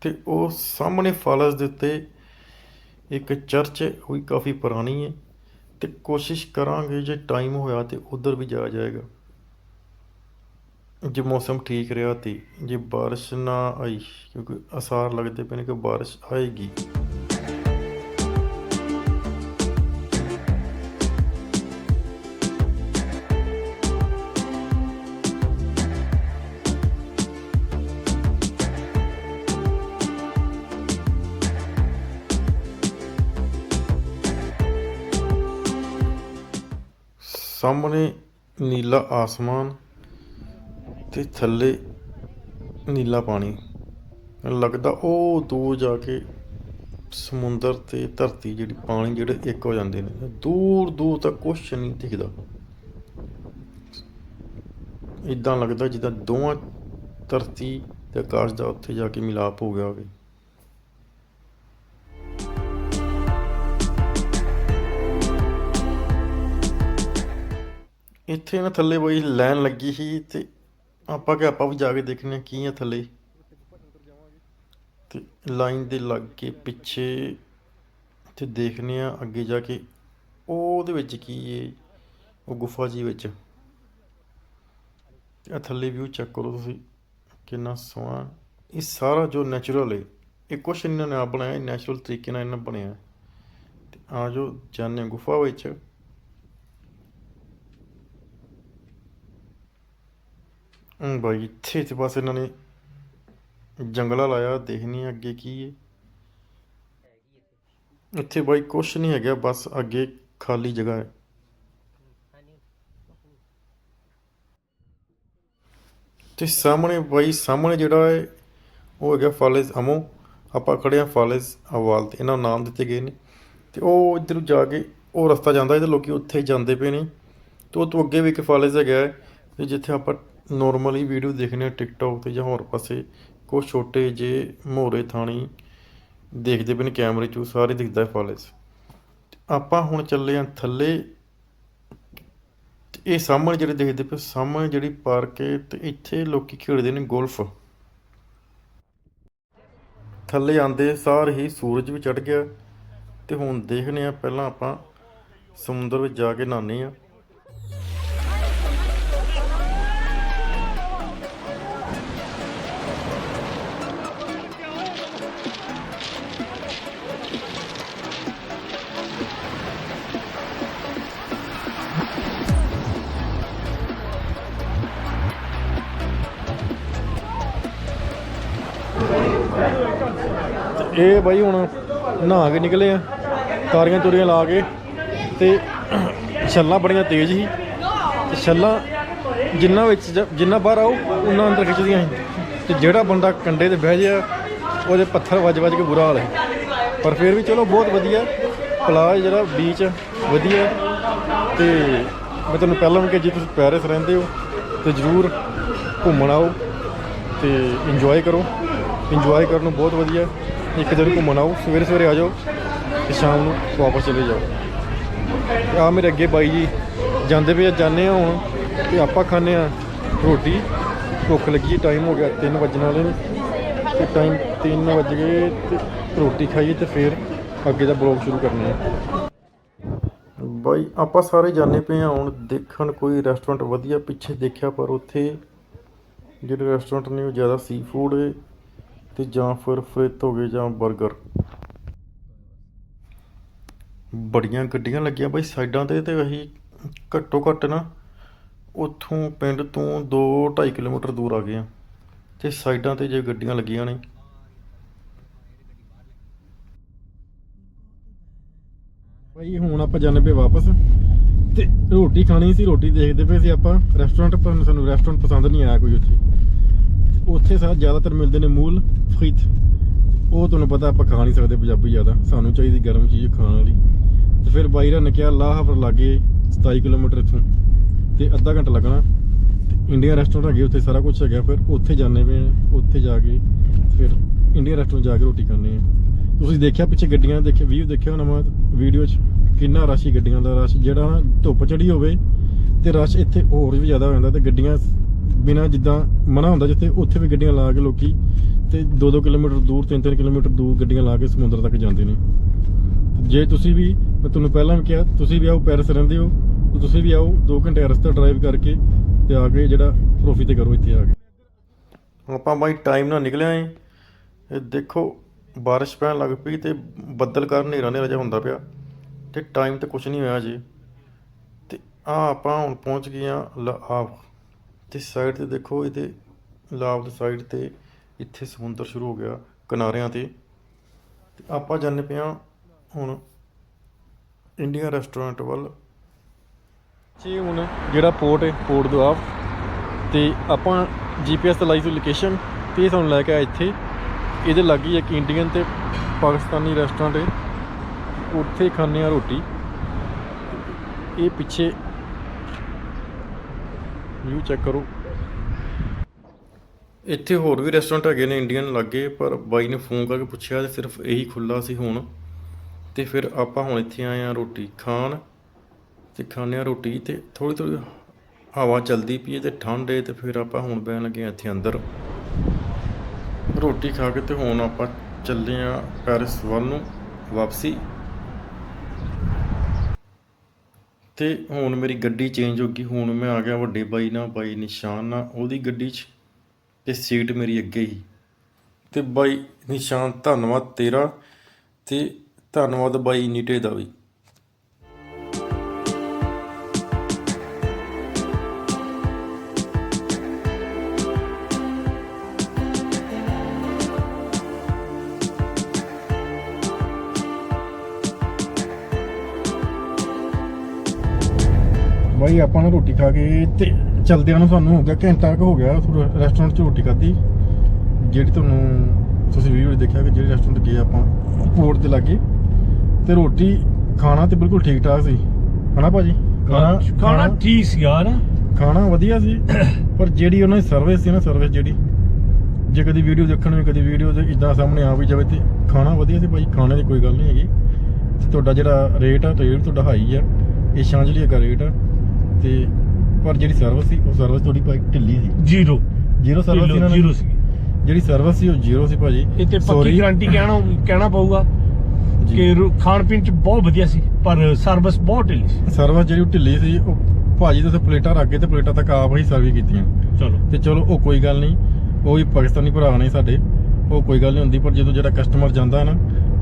ਤੇ ਉਹ ਸਾਹਮਣੇ ਫਾਲਸ ਦੇ ਉੱਤੇ ਇੱਕ ਚਰਚ ਹੈ, ਉਹ ਵੀ ਕਾਫੀ ਪੁਰਾਣੀ ਹੈ। ਤੇ ਕੋਸ਼ਿਸ਼ ਕਰਾਂਗੇ ਜੇ ਟਾਈਮ ਹੋਇਆ ਤੇ ਉਧਰ ਵੀ ਜਾਇਆ ਜਾਏਗਾ। ਜੇ ਮੌਸਮ ਠੀਕ ਰਿਹਾ ਤੇ ਜੇ ਬਾਰਿਸ਼ ਨਾ ਆਈ, ਕਿਉਂਕਿ ਅਸਾਰ ਲੱਗਦੇ ਪਏ ਨੇ ਕਿ ਬਾਰਿਸ਼ ਆਏਗੀ। ਸਾਹਮਣੇ ਨੀਲਾ ਆਸਮਾਨ ਤੇ ਥੱਲੇ ਨੀਲਾ ਪਾਣੀ। ਲੱਗਦਾ ਉਹ ਦੂਰ ਜਾ ਕੇ ਸਮੁੰਦਰ ਤੇ ਧਰਤੀ ਜਿਹੜੀ ਪਾਣੀ ਜਿਹੜੇ ਇੱਕ ਹੋ ਜਾਂਦੇ ਨੇ। ਦੂਰ ਦੂਰ ਤੱਕ ਕੁਛ ਨਹੀਂ ਦਿਖਦਾ। ਇਦਾਂ ਲੱਗਦਾ ਜਿੱਦਾਂ ਦੋਵਾਂ ਧਰਤੀ ਤੇ ਆਕਾਸ਼ ਦਾ ਉੱਥੇ ਜਾ ਕੇ ਮਿਲਾਪ ਹੋ ਗਿਆ ਹੋਵੇ। ਇੱਥੇ ਨਾ ਥੱਲੇ ਬਈ ਲਾਈਨ ਲੱਗੀ ਸੀ ਤੇ ਆਪਾਂ ਕਿ ਆਪਾਂ ਵੀ ਜਾ ਕੇ ਦੇਖਨੇ ਆ ਕੀ ਆ ਥੱਲੇ। ਤੇ ਲਾਈਨ ਦੇ ਲੱਗ ਕੇ ਪਿੱਛੇ ਤੇ ਦੇਖਨੇ ਆ ਅੱਗੇ ਜਾ ਕੇ ਉਹਦੇ ਵਿੱਚ ਕੀ ਏ, ਉਹ ਗੁਫਾ ਜੀ ਵਿੱਚ। ਤੇ ਆ ਥੱਲੇ ਵਿਊ ਚੈੱਕ ਕਰੋ ਤੁਸੀਂ ਕਿੰਨਾ ਸੋਹਣਾ। ਇਹ ਸਾਰਾ ਜੋ ਨੈਚੁਰਲ ਏ, ਇਹ ਕੁਛ ਇਹਨਾਂ ਨੇ ਆਪ ਬਣਾਇਆ ਨੈਚੁਰਲ ਤਰੀਕੇ ਨਾਲ ਇਹਨਾਂ ਬਣਿਆ। ਤੇ ਆ ਜੋ ਜਾਣੇ ਗੁਫਾ ਵਿੱਚ। ਬਾਈ, ਇੱਥੇ ਤੇ ਬਸ ਇਹਨਾਂ ਨੇ ਜੰਗਲਾ ਲਾਇਆ ਦੇਖਣੀ ਆ ਅੱਗੇ ਕੀ ਹੈ। ਇੱਥੇ ਬਾਈ ਕੁਛ ਨਹੀਂ ਹੈਗਾ, ਬਸ ਅੱਗੇ ਖਾਲੀ ਜਗ੍ਹਾ ਹੈ। ਤੇ ਸਾਹਮਣੇ ਬਾਈ, ਸਾਹਮਣੇ ਜਿਹੜਾ ਹੈ, ਉਹ ਹੈਗਾ ਫਾਲੇਸ ਅਮੋ। ਆਪਾਂ ਖੜੇ ਆ ਫਾਲੇਸ ਅਵਾਲ ਤੇ, ਇਹਨਾਂ ਨੂੰ ਨਾਮ ਦਿੱਤੇ ਗਏ ਨੇ। ਤੇ ਉਹ ਇੱਧਰ ਜਾ ਕੇ, ਉਹ ਰਸਤਾ ਜਾਂਦਾ ਇਹਦੇ ਲੋਕੀ ਉੱਥੇ ਜਾਂਦੇ ਪਏ ਨੇ। ਤੇ ਉਹ ਤੋਂ ਅੱਗੇ ਵੀ ਇੱਕ ਫਾਲੇਸ ਹੈਗਾ ਹੈ, ਤੇ ਜਿੱਥੇ ਆਪਾਂ ਨੋਰਮਲੀ ਵੀਡੀਓ ਦੇਖਨੇ ਆ ਟਿਕਟੌਕ ਤੇ ਜਾਂ ਹੋਰ ਪਾਸੇ। ਕੁਛ ਛੋਟੇ ਜੇ ਮੋਹਰੇ ਥਾਣੀ ਦੇਖਦੇ ਪਏ ਨੇ ਕੈਮਰੇ 'ਚ ਸਾਰੇ ਦਿਖਦਾ ਹੈ ਆਪਾਂ ਹੁਣ ਚੱਲੇ ਆ ਥੱਲੇ। ਇਹ ਸਾਹਮਣੇ ਜਿਹੜੇ ਦੇਖਦੇ ਪਏ ਸਾਹਮਣੇ ਜਿਹੜੀ ਪਾਰਕ ਹੈ ਤੇ ਇੱਥੇ ਲੋਕੀ ਖੇਡਦੇ ਨੇ ਗੋਲਫ। ਥੱਲੇ ਆਂਦੇ ਸਾਰ ਹੀ ਸੂਰਜ ਵੀ ਚੜ ਗਿਆ। ਤੇ ਹੁਣ ਦੇਖਨੇ ਆ ਪਹਿਲਾਂ ਆਪਾਂ ਸਮੁੰਦਰ ਵਿੱਚ ਜਾ ਕੇ ਨਹਾਉਂਦੇ ਆ ਇਹ ਬਾਈ ਹੁਣ ਨਹਾ ਕੇ ਨਿਕਲੇ ਆ, ਤਾਰੀਆਂ ਤੁਰੀਆਂ ਲਾ ਕੇ ਤੇ ਛੱਲਾਂ ਬੜੀਆਂ ਤੇਜ਼ ਸੀ। ਤੇ ਛੱਲਾਂ ਜਿੰਨਾ ਵਿੱਚ ਜਿੰਨਾ ਬਾਹਰ ਆਉ ਉਹਨਾਂ ਅੰਦਰ ਖਿੱਚਦੀਆਂ ਸੀ। ਤੇ ਜਿਹੜਾ ਬੰਦਾ ਕੰਡੇ ਤੇ ਬਹਿ ਗਿਆ, ਉਹਦੇ ਪੱਥਰ ਵੱਜ ਵੱਜ ਕੇ ਬੁਰਾ ਹਾਲ ਹੈ ਪਰ ਫਿਰ ਵੀ ਚਲੋ ਬਹੁਤ ਵਧੀਆ, ਪਲਾਜ ਜਿਹੜਾ ਬੀਚ ਵਧੀਆ। ਤੇ ਮੈਂ ਤੁਹਾਨੂੰ ਪਹਿਲਾਂ ਵੀ ਕਿ ਜੇ ਤੁਸੀਂ ਪੈਰਿਸ ਰਹਿੰਦੇ ਹੋ, ਤੇ ਜ਼ਰੂਰ ਘੁੰਮਣ ਆਓ ਤੇ ਇੰਜੋਏ ਕਰੋ। ਇੰਜੋਏ ਕਰਨ ਨੂੰ ਬਹੁਤ ਵਧੀਆ। ਇੱਕ ਦਿਨ ਘੁੰਮਣ ਆਓ ਸਵੇਰੇ ਸਵੇਰੇ ਆ ਜਾਓ ਤੇ ਸ਼ਾਮ ਨੂੰ ਵਾਪਸ ਚਲੇ ਜਾਓ। ਆ ਮੇਰੇ ਅੱਗੇ ਬਾਈ ਜੀ ਜਾਂਦੇ ਪਏ ਆ, ਜਾਂਦੇ ਆ ਹੁਣ ਤੇ ਆਪਾਂ ਖਾਂਦੇ ਆ ਰੋਟੀ। ਭੁੱਖ ਲੱਗੀ ਟਾਈਮ ਹੋ ਗਿਆ 3 ਵਜਣ ਵਾਲੇ ਨੇ। ਤੇ ਟਾਈਮ 3 ਵਜ ਗਏ ਤੇ ਰੋਟੀ ਖਾਈਏ ਤੇ ਫਿਰ ਅੱਗੇ ਦਾ ਬਲੌਗ ਸ਼ੁਰੂ ਕਰਨਾ ਹੈ ਬਾਈ ਆਪਾਂ ਸਾਰੇ ਜਾਣੇ ਪਏ ਆ ਹੁਣ ਦੇਖਣ ਕੋਈ ਰੈਸਟੋਰੈਂਟ ਵਧੀਆ ਪਿੱਛੇ ਦੇਖਿਆ ਪਰ ਉੱਥੇ ਜਿਹੜੇ ਰੈਸਟੋਰੈਂਟ ਨੇ ਉਹ ਜ਼ਿਆਦਾ ਸੀ ਫੂਡ ਅਤੇ ਜਾਂ ਫਿਰ ਫਰਿੱਤ ਹੋ ਗਏ ਜਾਂ 버ਗਰ ਬੜੀਆਂ ਗੱਡੀਆਂ ਲੱਗੀਆਂ ਬਾਈ ਸਾਈਡਾਂ ਤੇ ਤੇ ਅਸੀਂ ਘੱਟੋ ਘੱਟ ਨਾ ਉੱਥੋਂ ਪਿੰਡ ਤੋਂ 2-2.5 ਕਿਲੋਮੀਟਰ ਦੂਰ ਆ ਗਏ ਆ ਤੇ ਸਾਈਡਾਂ ਤੇ ਜੇ ਗੱਡੀਆਂ ਲੱਗੀਆਂ ਨੇ। ਭਾਈ ਹੁਣ ਆਪਾਂ ਜਾਣੇ ਪਏ ਵਾਪਸ। ਤੇ ਰੋਟੀ ਖਾਣੀ ਸੀ, ਰੋਟੀ ਦੇਖਦੇ ਪਏ ਸੀ ਆਪਾਂ। ਰੈਸਟੋਰੈਂਟ ਪਰ ਸਾਨੂੰ ਰੈਸਟੋਰੈਂਟ ਪਸੰਦ ਨਹੀਂ ਆਇਆ ਕੋਈ ਉੱਥੇ। ਉੱਥੇ ਸਾ ਜ਼ਿਆਦਾਤਰ ਮਿਲਦੇ ਨੇ ਮੂਲ। ਫਰੀਤ ਉਹ ਤੁਹਾਨੂੰ ਪਤਾ ਆਪਾਂ ਖਾ ਨਹੀਂ ਸਕਦੇ ਪੰਜਾਬੀ ਜ਼ਿਆਦਾ। ਸਾਨੂੰ ਚਾਹੀਦੀ ਗਰਮ ਚੀਜ਼ ਖਾਣ ਵਾਲੀ। ਤੇ ਫਿਰ ਬਾਈਰਾ ਨੇ ਕਿਹਾ ਲਾਹਫਰ ਲਾਗੇ 27 ਕਿਲੋਮੀਟਰ ਇੱਥੋਂ। ਤੇ ਅੱਧਾ ਘੰਟਾ ਲੱਗਣਾ। ਤੇ ਇੰਡੀਅਨ ਰੈਸਟੋਰੈਂਟ ਹੈਗੇ, ਉੱਥੇ ਸਾਰਾ ਕੁਝ ਹੈਗਾ। ਫਿਰ ਉੱਥੇ ਜਾਣੇ ਪਏ ਆ, ਉੱਥੇ ਜਾ ਕੇ ਫਿਰ ਇੰਡੀਅਨ ਰੈਸਟੋਰੈਂਟ ਜਾ ਕੇ ਰੋਟੀ ਖਾਣੇ ਆ। ਤੁਸੀਂ ਦੇਖਿਆ ਪਿੱਛੇ ਗੱਡੀਆਂ ਦੇਖਿਆ ਵੀਊ ਦੇਖਿਆ ਨਵਾਂ ਵੀਡੀਓ 'ਚ? ਕਿੰਨਾ ਰਸ਼ ਹੀ ਗੱਡੀਆਂ ਦਾ ਰਸ਼। ਜਿਹੜਾ ਨਾ ਧੁੱਪ ਚੜੀ ਹੋਵੇ ਤੇ ਰਸ਼ ਇੱਥੇ ਹੋਰ ਵੀ ਜ਼ਿਆਦਾ ਹੋ ਜਾਂਦਾ ਤੇ ਗੱਡੀਆਂ ਬਿਨਾ ਜਿੱਦਾਂ ਮਨਾ ਹੁੰਦਾ ਜਿੱਥੇ, ਉੱਥੇ ਵੀ ਗੱਡੀਆਂ ਲਾ ਕੇ ਲੋਕੀ ਤੇ 2-2 ਕਿਲੋਮੀਟਰ ਦੂਰ 3-3 ਕਿਲੋਮੀਟਰ ਦੂਰ ਗੱਡੀਆਂ ਲਾ ਕੇ ਸਮੁੰਦਰ ਤੱਕ ਜਾਂਦੇ ਨੇ। ਜੇ ਤੁਸੀਂ ਵੀ, ਮੈਂ ਤੁਹਾਨੂੰ ਪਹਿਲਾਂ ਵੀ ਕਿਹਾ, ਤੁਸੀਂ ਵੀ ਆਓ ਪੈਰਿਸ ਰਹਿੰਦੇ ਹੋ, ਤਾਂ ਤੁਸੀਂ ਵੀ ਆਓ 2 ਘੰਟੇ ਰਸਤਾ ਡਰਾਈਵ ਕਰਕੇ ਤੇ ਆ ਕੇ ਜਿਹੜਾ ਪ੍ਰੋਫੀ ਤੇ ਕਰੋ ਇੱਥੇ ਆ ਕੇ। ਆਪਾਂ ਬਾਈ ਟਾਈਮ ਨਾਲ ਨਿਕਲਿਆ ਏ ਇਹ ਦੇਖੋ, ਬਾਰਿਸ਼ ਪੈਣ ਲੱਗ ਪਈ ਤੇ ਬੱਦਲ ਕਾਰਨ ਹਨੇਰਾ ਹਨੇਰਾ ਜਿਹਾ ਹੁੰਦਾ ਪਿਆ ਤੇ ਟਾਈਮ ਤੇ ਕੁਝ ਨਹੀਂ ਹੋਇਆ ਜੀ ਤੇ ਆ ਆਪਾਂ ਹੁਣ ਪਹੁੰਚ ਗਏ ਆ ਲਾਵ ਤੇ ਸਾਈਡ ਤੇ ਦੇਖੋ, ਇਹਦੇ ਲਾਵ ਸਾਈਡ ਤੇ ਇੱਥੇ ਸਮੁੰਦਰ ਸ਼ੁਰੂ ਹੋ ਗਿਆ, ਕਿਨਾਰਿਆਂ ਤੇ। ਤੇ ਆਪਾਂ ਜਾਂਦੇ ਪਏ ਹਾਂ ਹੁਣ ਇੰਡੀਅਨ ਰੈਸਟੋਰੈਂਟ ਵੱਲ। ਜੀ, ਹੁਣ ਜਿਹੜਾ ਪੋਰਟ ਹੈ ਪੋਰਟ ਦੁਆਬ ਤੇ ਆਪਾਂ ਜੀਪੀਐਸ ਤੇ ਲਾਈ ਸੀ ਲੋਕੇਸ਼ਨ ਤੇ ਇਹ ਤੁਹਾਨੂੰ ਲੈ ਕੇ ਆਇਆ ਇੱਥੇ। ਇਹਦੇ ਲਾਗੇ ਇੱਕ ਇੰਡੀਅਨ ਤੇ ਪਾਕਿਸਤਾਨੀ ਰੈਸਟੋਰੈਂਟ ਹੈ। ਉੱਥੇ ਖਾਂਦੇ ਆ ਰੋਟੀ। ਇਹ ਪਿੱਛੇ ਵਿਊ ਚੈੱਕ ਕਰੋ। ਇੱਥੇ ਹੋਰ ਵੀ ਰੈਸਟੋਰੈਂਟ ਹੈਗੇ ਨੇ ਇੰਡੀਅਨ ਲੱਗੇ, ਪਰ ਬਾਈ ਨੇ ਫੋਨ ਕਰਕੇ ਪੁੱਛਿਆ ਤੇ ਸਿਰਫ ਇਹੀ ਖੁੱਲਾ ਸੀ ਹੁਣ। ਤੇ ਫਿਰ ਆਪਾਂ ਹੁਣ ਇੱਥੇ ਆਏ ਆ ਰੋਟੀ ਖਾਣ ਤੇ ਖਾਂਦੇ ਆ ਰੋਟੀ ਤੇ ਥੋੜੀ ਥੋੜੀ ਹਵਾ ਚੱਲਦੀ ਪਈ ਹੈ ਤੇ ਠੰਡ ਹੈ ਤੇ ਫਿਰ ਆਪਾਂ ਹੁਣ ਬਹਿਣ ਲੱਗੇ ਹਾਂ ਇੱਥੇ ਅੰਦਰ। ਰੋਟੀ ਖਾ ਕੇ ਤੇ ਹੁਣ ਆਪਾਂ ਚੱਲੇ ਆ ਪੈਰਿਸ ਵੱਲ ਨੂੰ ਵਾਪਸੀ। ਤੇ ਹੁਣ ਮੇਰੀ ਗੱਡੀ ਚੇਂਜ ਹੋ ਗਈ, ਹੁਣ ਮੈਂ ਆ ਗਿਆ ਵੱਡੇ ਬਾਈ ਨਾਲ, ਬਾਈ ਨਿਸ਼ਾਨ ਨਾਲ, ਉਹਦੀ ਗੱਡੀ 'ਚ ਤੇ ਸੀਟ ਮੇਰੀ ਅੱਗੇ ਹੀ। ਤੇ ਬਾਈ ਨਿਸ਼ਾਨ, ਧੰਨਵਾਦ ਤੇਰਾ ਤੇ ਧੰਨਵਾਦ ਬਾਈ ਨੀਟੇ ਦਾ ਵੀ। ਬਾਈ ਆਪਾਂ ਨੇ ਰੋਟੀ ਖਾ ਕੇ ਤੇ ਚਲਦਿਆਂ ਨੂੰ ਸਾਨੂੰ। ਹੋ ਗਿਆ ਘੰਟਾ ਕੁ ਹੋ ਗਿਆ ਰੈਸਟੋਰੈਂਟ 'ਚ ਰੋਟੀ ਖਾਧੀ। ਜਿਹੜੀ ਤੁਹਾਨੂੰ ਤੁਸੀਂ ਵੀਡੀਓ 'ਚ ਦੇਖਿਆ ਕਿ ਜਿਹੜੇ ਰੈਸਟੋਰੈਂਟ ਗਏ ਆਪਾਂ ਪੋਰਟ ਦੇ ਲਾਗੇ। ਤੇ ਰੋਟੀ ਖਾਣਾ ਤੇ ਬਿਲਕੁਲ ਠੀਕ ਠਾਕ ਸੀ। ਹਨਾ ਭਾਜੀ? ਖਾਣਾ ਠੀਕ ਸੀ ਯਾਰ ਖਾਣਾ ਵਧੀਆ ਸੀ ਪਰ ਜਿਹੜੀ ਉਹਨਾਂ ਦੀ ਸਰਵਿਸ ਸੀ ਨਾ ਸਰਵਿਸ ਜਿਹੜੀ ਜੇ ਕਦੀ ਵੀਡੀਓ ਦੇਖਣ ਵੀ ਕਦੀ ਵੀਡੀਓ ਤੇ ਇਦਾਂ ਸਾਹਮਣੇ ਆ ਵੀ ਜਾਵੇ ਤੇ ਖਾਣਾ ਵਧੀਆ ਸੀ ਭਾਈ ਖਾਣੇ ਦੀ ਕੋਈ ਗੱਲ ਨਹੀਂ ਹੈਗੀ। ਤੇ ਤੁਹਾਡਾ ਜਿਹੜਾ ਰੇਟ ਆ ਰੇਟ ਤੁਹਾਡਾ ਹਾਈ ਆ। ਇਹ ਸ਼ਾਂਜਲੀ ਦਾ ਰੇਟ ਆ ਤੇ ਪਰ ਜਿਹੜੀ ਸਰਵਿਸ ਸੀ ਉਹ ਸਰਵਿਸ ਥੋੜੀ ਢਿੱਲੀ ਸੀ। ਜ਼ੀਰੋ ਜ਼ੀਰੋ ਸਰਵਿਸ ਸੀ ਇਹਨਾਂ ਜ਼ੀਰੋ ਸੀ ਜਿਹੜੀ ਸਰਵਿਸ ਸੀ ਉਹ ਜ਼ੀਰੋ ਸੀ ਭਾਜੀ। ਇਹ ਤੇ ਪੱਕੀ Sorry, ਗਾਰੰਟੀ ਕਹਿਣਾ ਕਹਿਣਾ ਪਊਗਾ ਜੀ। ਕਿ ਰੋ- ਖਾਣ ਪੀਣ ਚ ਬਹੁਤ ਵਧੀਆ ਸੀ ਪਰ ਸਰਵਿਸ ਬਹੁਤ ਢਿੱਲੀ ਸੀ। ਸਰਵਿਸ ਜਿਹੜੀ ਉਹ ਢਿੱਲੀ ਸੀ ਉਹ ਭਾਜੀ ਤੇ ਪਲੇਟਾਂ ਰੱਖ ਕੇ ਤੇ ਪਲੇਟਾਂ ਤੱਕ ਆਪ ਹੀ ਸਰਵਿਸ ਕੀਤੀਆਂ। ਚਲੋ। ਤੇ ਚਲੋ ਉਹ ਕੋਈ ਗੱਲ ਨਹੀਂ। ਉਹ ਵੀ ਪਾਕਿਸਤਾਨੀ ਭਰਾ ਨੇ ਸਾਡੇ। ਉਹ ਕੋਈ ਗੱਲ ਨਹੀਂ ਹੁੰਦੀ ਪਰ ਜਦੋਂ ਜਿਹੜਾ ਕਸਟਮਰ ਜਾਂਦਾ ਹੈ ਨਾ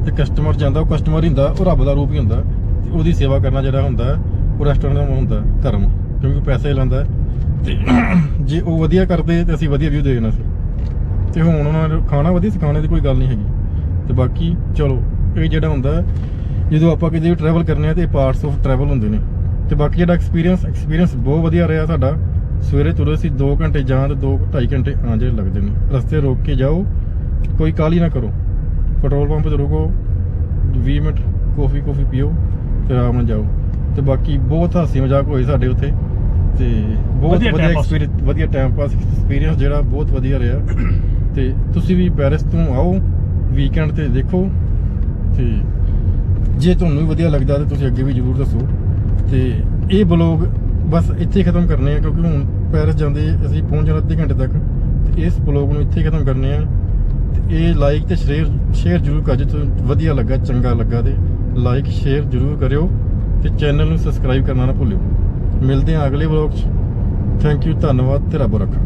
ਤੇ ਕਸਟਮਰ ਜਾਂਦਾ ਉਹ ਕਸਟਮਰ ਹੀ ਹੁੰਦਾ ਉਹ ਰੱਬ ਦਾ ਰੂਪ ਹੀ ਹੁੰਦਾ। ਤੇ ਉਹਦੀ ਸੇਵਾ ਕਰਨਾ ਜਿਹੜਾ ਹੁੰਦਾ ਉਹ ਰੈਸਟੋਰੈਂਟ ਦਾ ਹੁੰਦਾ ਧਰਮ, ਕਿਉਂਕਿ ਪੈਸੇ ਲੈਂਦਾ ਹੈ। ਤੇ ਜੇ ਉਹ ਵਧੀਆ ਕਰਦੇ, ਤੇ ਅਸੀਂ ਵਧੀਆ ਵਿਊ ਦੇ ਦੇਣਾ ਸੀ। ਤੇ ਹੁਣ ਉਹਨਾਂ ਨੇ ਖਾਣਾ ਵਧੀਆ ਸਿਖਾਉਣੇ ਦੀ ਕੋਈ ਗੱਲ ਨਹੀਂ ਹੈਗੀ। ਤੇ ਬਾਕੀ ਚਲੋ, ਇਹ ਜਿਹੜਾ ਹੁੰਦਾ ਜਦੋਂ ਆਪਾਂ ਕਿਤੇ ਵੀ ਟਰੈਵਲ ਕਰਨੇ ਆ, ਤੇ ਪਾਰਟਸ ਆਫ ਟਰੈਵਲ ਹੁੰਦੇ ਨੇ। ਤੇ ਬਾਕੀ ਜਿਹੜਾ ਐਕਸਪੀਰੀਅੰਸ ਐਕਸਪੀਰੀਅੰਸ ਬਹੁਤ ਵਧੀਆ ਰਿਹਾ ਸਾਡਾ। ਸਵੇਰੇ ਤੁਰੇ ਸੀ 2 ਘੰਟੇ ਜਾਂ ਤੇ 2 2.5 ਘੰਟੇ ਆਉਣ ਜਿਹੜੇ ਲੱਗਦੇ ਨੇ। ਰਸਤੇ ਰੋਕ ਕੇ ਜਾਓ, ਕੋਈ ਕਾਲੀ ਨਾ ਕਰੋ। ਪੈਟਰੋਲ ਪੰਪ ਤੇ ਰੁਕੋ 20 ਮਿੰਟ ਕੌਫੀ ਕੌਫੀ ਪੀਓ, ਤੇ ਆਰਾਮ ਨਾਲ ਜਾਓ। ਤੇ ਬਾਕੀ ਬਹੁਤ ਹਾਸੀ ਮਜ਼ਾਕ ਹੋਏ ਸਾਡੇ ਉੱਥੇ ਤੇ ਬਹੁਤ ਵਧੀਆ ਵਧੀਆ time pass। ਐਕਸਪੀਰੀਅੰਸ ਵਧੀਆ ਟਾਈਮ ਪਾਸ ਐਕਸਪੀਰੀਅੰਸ ਜਿਹੜਾ ਬਹੁਤ ਵਧੀਆ ਰਿਹਾ। ਤੇ ਤੁਸੀਂ ਵੀ ਪੈਰਿਸ ਤੋਂ ਆਓ ਵੀਕਐਂਡ ਤੇ ਦੇਖੋ ਤੇ ਜੇ ਤੁਹਾਨੂੰ ਵੀ ਵਧੀਆ ਲੱਗਦਾ ਤਾਂ ਤੁਸੀਂ ਅੱਗੇ ਵੀ ਜ਼ਰੂਰ ਦੱਸੋ। ਤੇ ਇਹ ਬਲੌਗ ਬਸ ਇੱਥੇ ਹੀ ਖਤਮ ਕਰਨੇ ਆ ਕਿਉਂਕਿ ਹੁਣ ਪੈਰਿਸ ਜਾਂਦੇ ਅਸੀਂ ਪਹੁੰਚ ਜਾਣਾ ਅੱਧੇ ਘੰਟੇ ਤੱਕ। ਤੇ ਇਸ ਬਲੌਗ ਨੂੰ ਇੱਥੇ ਹੀ ਖਤਮ ਕਰਨੇ ਆ। ਤੇ ਇਹ ਲਾਈਕ ਤੇ ਸ਼ੇਅਰ ਸ਼ੇਅਰ ਜ਼ਰੂਰ ਕਰ ਜੇ ਤੁਹਾਨੂੰ ਵਧੀਆ ਲੱਗਾ ਚੰਗਾ ਲੱਗਾ ਤੇ ਲਾਈਕ ਸ਼ੇਅਰ ਜ਼ਰੂਰ ਕਰਿਓ। ਤੇ ਚੈਨਲ ਨੂੰ ਸਬਸਕ੍ਰਾਈਬ ਕਰਨਾ ਨਾ ਭੁੱਲਿਓ। ਮਿਲਦੇ ਹਾਂ ਅਗਲੇ ਬਲੌਗ 'ਚ। ਥੈਂਕ ਯੂ ਧੰਨਵਾਦ ਤੇ ਰੱਬ ਰੱਖਾ।